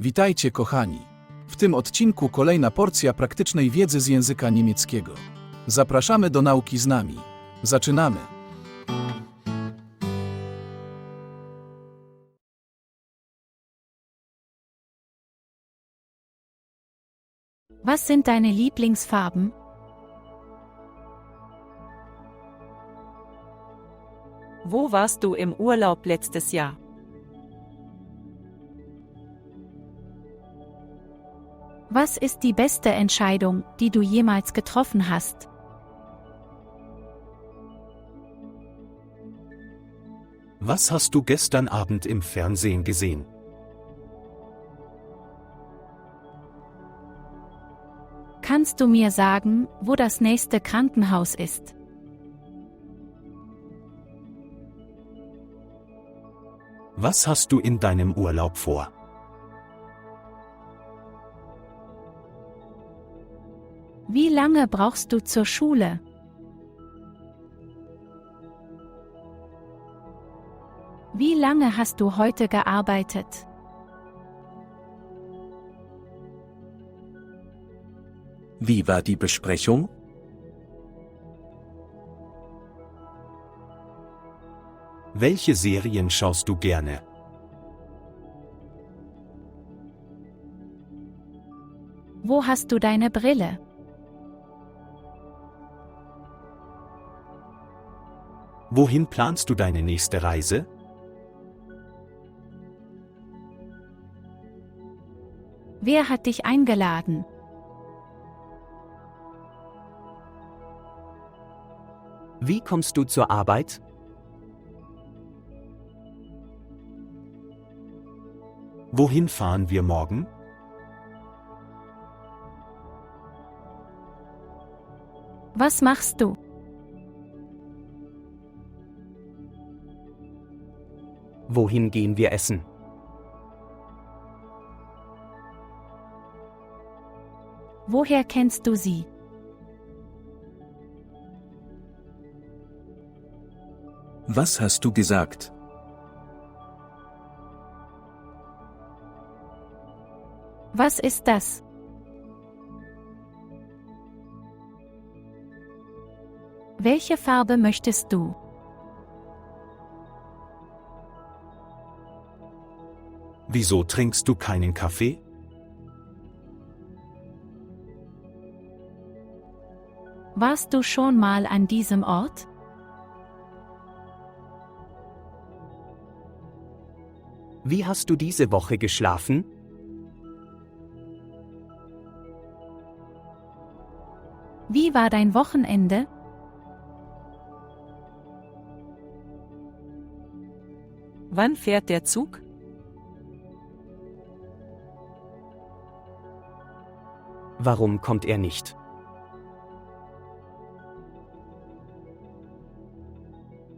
Witajcie kochani. W tym odcinku kolejna porcja praktycznej wiedzy z języka niemieckiego. Zapraszamy do nauki z nami. Zaczynamy. Was sind deine Lieblingsfarben? Wo warst du im Urlaub letztes Jahr? Was ist die beste Entscheidung, die du jemals getroffen hast? Was hast du gestern Abend im Fernsehen gesehen? Kannst du mir sagen, wo das nächste Krankenhaus ist? Was hast du in deinem Urlaub vor? Wie lange brauchst du zur Schule? Wie lange hast du heute gearbeitet? Wie war die Besprechung? Welche Serien schaust du gerne? Wo hast du deine Brille? Wohin planst du deine nächste Reise? Wer hat dich eingeladen? Wie kommst du zur Arbeit? Wohin fahren wir morgen? Was machst du? Wohin gehen wir essen? Woher kennst du sie? Was hast du gesagt? Was ist das? Welche Farbe möchtest du? Wieso trinkst du keinen Kaffee? Warst du schon mal an diesem Ort? Wie hast du diese Woche geschlafen? Wie war dein Wochenende? Wann fährt der Zug? Warum kommt er nicht?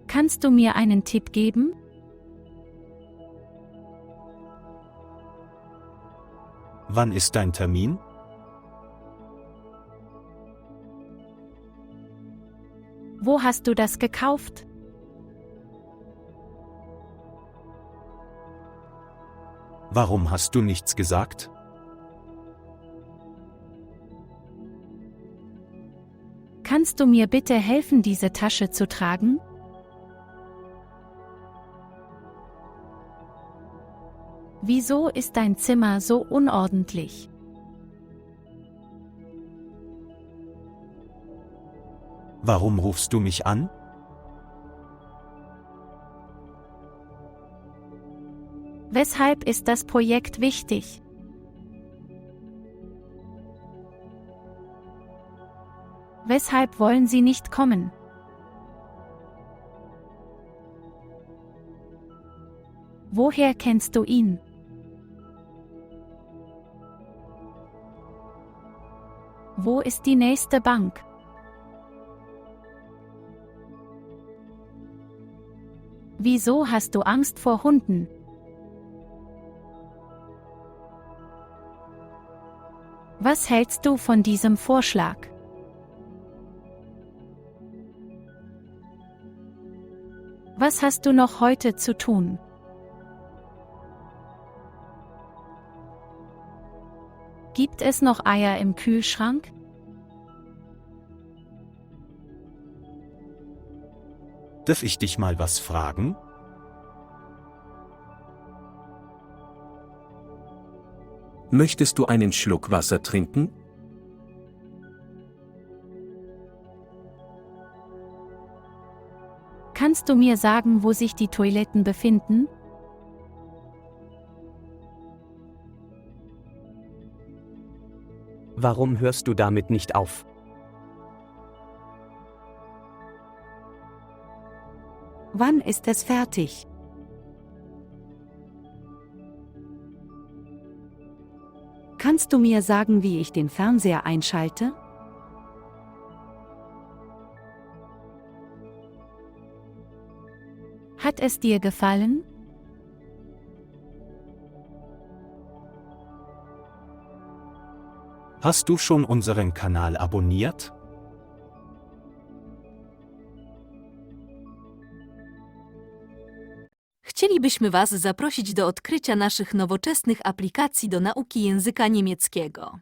Kannst du mir einen Tipp geben? Wann ist dein Termin? Wo hast du das gekauft? Warum hast du nichts gesagt? Kannst du mir bitte helfen, diese Tasche zu tragen? Wieso ist dein Zimmer so unordentlich? Warum rufst du mich an? Weshalb ist das Projekt wichtig? Weshalb wollen Sie nicht kommen? Woher kennst du ihn? Wo ist die nächste Bank? Wieso hast du Angst vor Hunden? Was hältst du von diesem Vorschlag? Was hast du noch heute zu tun? Gibt es noch Eier im Kühlschrank? Darf ich dich mal was fragen? Möchtest du einen Schluck Wasser trinken? Kannst du mir sagen, wo sich die Toiletten befinden? Warum hörst du damit nicht auf? Wann ist es fertig? Kannst du mir sagen, wie ich den Fernseher einschalte? Hat es dir gefallen? Hast du schon unseren Kanal abonniert? Chcielibyśmy Was zaprosić do odkrycia naszych nowoczesnych aplikacji do nauki języka niemieckiego.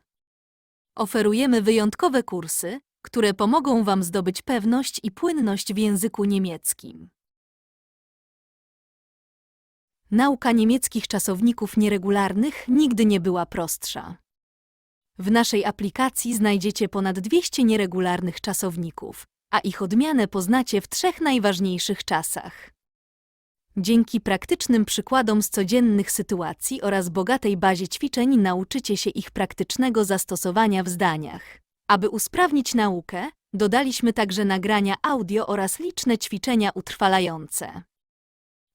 Oferujemy wyjątkowe kursy, które pomogą Wam zdobyć pewność i płynność w języku niemieckim. Nauka niemieckich czasowników nieregularnych nigdy nie była prostsza. W naszej aplikacji znajdziecie ponad 200 nieregularnych czasowników, a ich odmianę poznacie w trzech najważniejszych czasach. Dzięki praktycznym przykładom z codziennych sytuacji oraz bogatej bazie ćwiczeń nauczycie się ich praktycznego zastosowania w zdaniach. Aby usprawnić naukę, dodaliśmy także nagrania audio oraz liczne ćwiczenia utrwalające.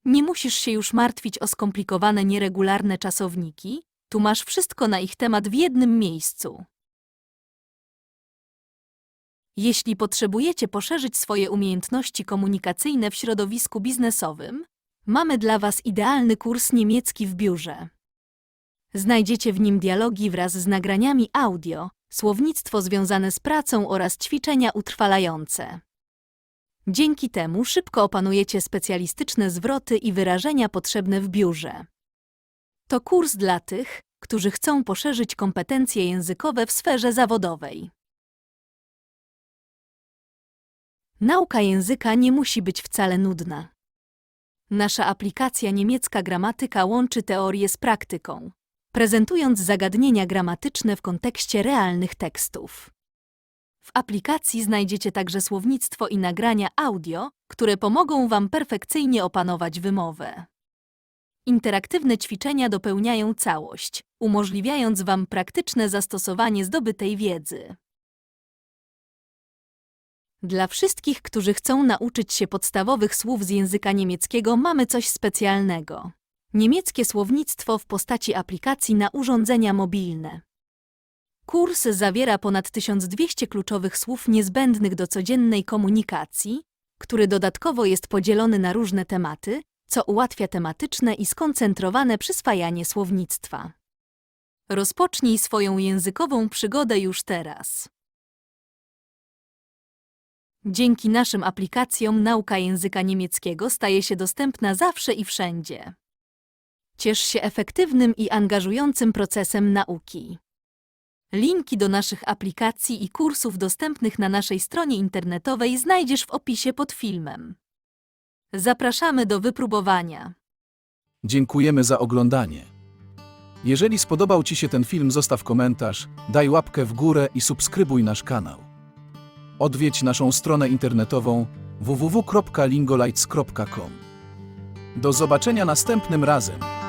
Nie musisz się już martwić o skomplikowane nieregularne czasowniki, tu masz wszystko na ich temat w jednym miejscu. Jeśli potrzebujecie poszerzyć swoje umiejętności komunikacyjne w środowisku biznesowym, mamy dla Was idealny kurs niemiecki w biurze. Znajdziecie w nim dialogi wraz z nagraniami audio, słownictwo związane z pracą oraz ćwiczenia utrwalające. Dzięki temu szybko opanujecie specjalistyczne zwroty i wyrażenia potrzebne w biurze. To kurs dla tych, którzy chcą poszerzyć kompetencje językowe w sferze zawodowej. Nauka języka nie musi być wcale nudna. Nasza aplikacja niemiecka gramatyka łączy teorię z praktyką, prezentując zagadnienia gramatyczne w kontekście realnych tekstów. W aplikacji znajdziecie także słownictwo i nagrania audio, które pomogą Wam perfekcyjnie opanować wymowę. Interaktywne ćwiczenia dopełniają całość, umożliwiając Wam praktyczne zastosowanie zdobytej wiedzy. Dla wszystkich, którzy chcą nauczyć się podstawowych słów z języka niemieckiego, mamy coś specjalnego. Niemieckie słownictwo w postaci aplikacji na urządzenia mobilne. Kurs zawiera ponad 1200 kluczowych słów niezbędnych do codziennej komunikacji, który dodatkowo jest podzielony na różne tematy, co ułatwia tematyczne i skoncentrowane przyswajanie słownictwa. Rozpocznij swoją językową przygodę już teraz. Dzięki naszym aplikacjom nauka języka niemieckiego staje się dostępna zawsze i wszędzie. Ciesz się efektywnym i angażującym procesem nauki. Linki do naszych aplikacji i kursów dostępnych na naszej stronie internetowej znajdziesz w opisie pod filmem. Zapraszamy do wypróbowania. Dziękujemy za oglądanie. Jeżeli spodobał Ci się ten film, zostaw komentarz, daj łapkę w górę i subskrybuj nasz kanał. Odwiedź naszą stronę internetową www.lingolights.com. Do zobaczenia następnym razem.